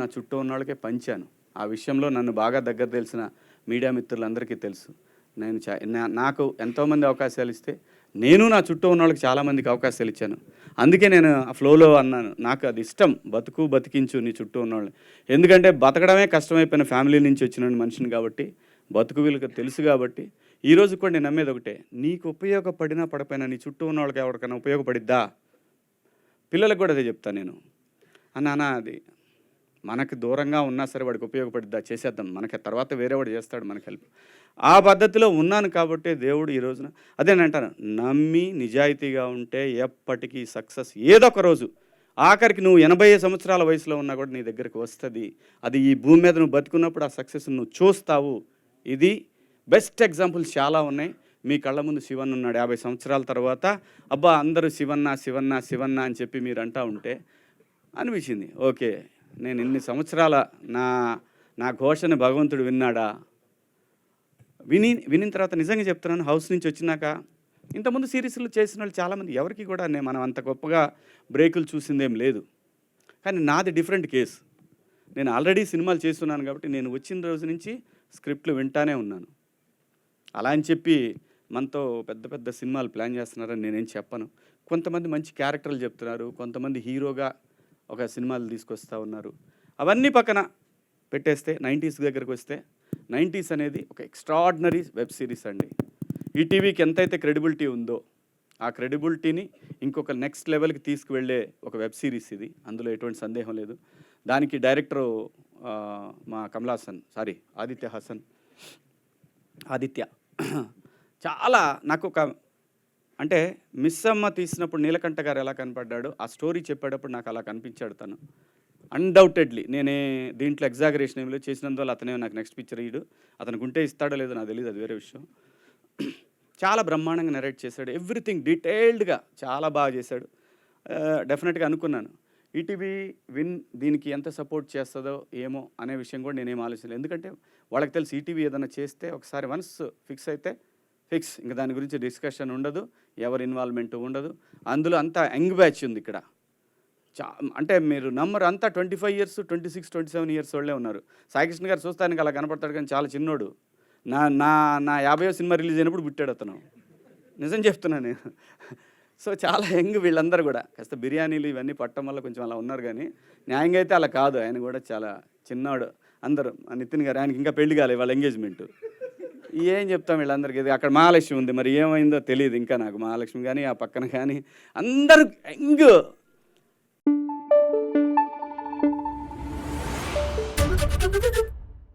నా చుట్టూ ఉన్న వాళ్ళకే పంచాను. ఆ విషయంలో నన్ను బాగా దగ్గర తెలిసిన మీడియా మిత్రులందరికీ తెలుసు. నేను చా నా- నాకు ఎంతోమంది అవకాశాలు ఇస్తే నేను నా చుట్టూ ఉన్న వాళ్ళకి చాలామందికి అవకాశాలు ఇచ్చాను. అందుకే నేను ఆ ఫ్లోలో అన్నాను నాకు అది ఇష్టం. బతుకు బతికించు నీ చుట్టూ ఉన్నవాళ్ళు. ఎందుకంటే బతకడమే కష్టమైపోయిన ఫ్యామిలీ నుంచి వచ్చిన మనిషిని కాబట్టి బతుకు వీళ్ళకి తెలుసు కాబట్టి ఈ కూడా నేను నమ్మేది ఒకటే నీకు ఉపయోగపడినా పడపోయినా నీ చుట్టూ ఉన్న వాళ్ళకి ఎవరికైనా ఉపయోగపడిద్దా? పిల్లలకు కూడా అదే చెప్తాను నేను. అన్న అది మనకు దూరంగా ఉన్నా సరే వాడికి ఉపయోగపడిద్దా? చేసేద్దాం. మనకి తర్వాత వేరేవాడు చేస్తాడు మనకి హెల్ప్. ఆ పద్ధతిలో ఉన్నాను కాబట్టి దేవుడు ఈ రోజున అదే నేను అంటాను నమ్మి నిజాయితీగా ఉంటే ఎప్పటికీ సక్సెస్ ఏదో ఒక రోజు. ఆఖరికి నువ్వు ఎనభై సంవత్సరాల వయసులో ఉన్నా కూడా నీ దగ్గరికి వస్తుంది. అది ఈ భూమి మీద నువ్వు బతుకున్నప్పుడు ఆ సక్సెస్ నువ్వు చూస్తావు. ఇది బెస్ట్ ఎగ్జాంపుల్స్ చాలా ఉన్నాయి. మీ కళ్ళ ముందు శివన్ ఉన్నాడు యాభై సంవత్సరాల తర్వాత. అబ్బా అందరూ శివన్న శివన్న శివన్న అని చెప్పి మీరు అంటా ఉంటే అనిపించింది. ఓకే. నేను ఇన్ని సంవత్సరాల నా నా ఘోషని భగవంతుడు విన్నాడా? విని వినిన తర్వాత నిజంగా చెప్తున్నాను హౌస్ నుంచి వచ్చినాక. ఇంతకుముందు సిరీస్లు చేసిన వాళ్ళు చాలామంది ఎవరికి కూడా నేను మనం అంత గొప్పగా బ్రేకులు చూసిందేం లేదు. కానీ నాది డిఫరెంట్ కేస్. నేను ఆల్రెడీ సినిమాలు చేస్తున్నాను కాబట్టి నేను వచ్చిన రోజు నుంచి స్క్రిప్ట్లు వింటానే ఉన్నాను. అలా అని చెప్పి మనతో పెద్ద పెద్ద సినిమాలు ప్లాన్ చేస్తున్నారని నేనేం చెప్పను. కొంతమంది మంచి క్యారెక్టర్లు చెప్తున్నారు కొంతమంది హీరోగా ఒక సినిమాలు తీసుకొస్తా ఉన్నారు. అవన్నీ పక్కన పెట్టేస్తే నైంటీస్ దగ్గరకు వస్తే నైంటీస్ అనేది ఒక ఎక్స్ట్రాడినరీ వెబ్ సిరీస్ అండి. ఈ టీవీకి ఎంతైతే క్రెడిబిలిటీ ఉందో ఆ క్రెడిబిలిటీని ఇంకొక నెక్స్ట్ లెవెల్కి తీసుకువెళ్ళే ఒక వెబ్ సిరీస్ ఇది. అందులో ఎటువంటి సందేహం లేదు. దానికి డైరెక్టరు మా కమలాసన్ సారీ ఆదిత్య హాసన్ ఆదిత్య. చాలా నాకు ఒక అంటే మిస్ అమ్మ తీసినప్పుడు నీలకంఠ గారు ఎలా కనపడ్డాడు ఆ స్టోరీ చెప్పేటప్పుడు నాకు అలా కనిపించాడు తను. అన్డౌటెడ్లీ నేనే దీంట్లో ఎగ్జాగరేషన్ ఏమిలో చేసినందువల్ల అతనే నాకు నెక్స్ట్ పిక్చర్ ఇయ్యడు. అతనికి ఉంటే ఇస్తాడో లేదో నాకు తెలియదు అది వేరే విషయం. చాలా బ్రహ్మాండంగా నెరేట్ చేశాడు. ఎవ్రీథింగ్ డీటెయిల్డ్గా చాలా బాగా చేశాడు. Uh, డెఫినెట్గా అనుకున్నాను. ఈటీవీ విన్ దీనికి ఎంత సపోర్ట్ చేస్తుందో ఏమో అనే విషయం కూడా నేనేం ఆలోచించలేదు. ఎందుకంటే వాళ్ళకి తెలిసి ఈటీవీ ఏదైనా చేస్తే ఒకసారి వన్స్ ఫిక్స్ అయితే ఫిక్స్. ఇంకా దాని గురించి డిస్కషన్ ఉండదు ఎవరి ఇన్వాల్వ్మెంట్ ఉండదు. అందులో అంతా యంగ్ బ్యాచ్ ఉంది ఇక్కడ. చా అంటే మీరు నంబర్ అంతా twenty five years twenty six twenty seven years వాళ్ళే ఉన్నారు. సాయికృష్ణ గారు చూస్తానికి అలా కనపడతాడు కానీ చాలా చిన్నోడు. నా నా నా యాభైవ సినిమా రిలీజ్ అయినప్పుడు పుట్టాడు అతను. నిజం చెప్తున్నాను నేను. సో చాలా యంగ్ వీళ్ళందరూ కూడా. కాస్త బిర్యానీలు ఇవన్నీ పట్టడం వల్ల కొంచెం అలా ఉన్నారు కానీ న్యాయంగా అయితే అలా కాదు. ఆయన కూడా చాలా చిన్నాడు. అందరూ నితిన్ గారు ఆయనకి ఇంకా పెళ్ళి కాలే వాళ్ళ ఎంగేజ్మెంట్. ఏం చెప్తాం వీళ్ళందరికీ? ఇది అక్కడ మహాలక్ష్మి ఉంది మరి ఏమైందో తెలియదు ఇంకా నాకు మహాలక్ష్మి కానీ ఆ పక్కన కానీ అందరూ యంగ్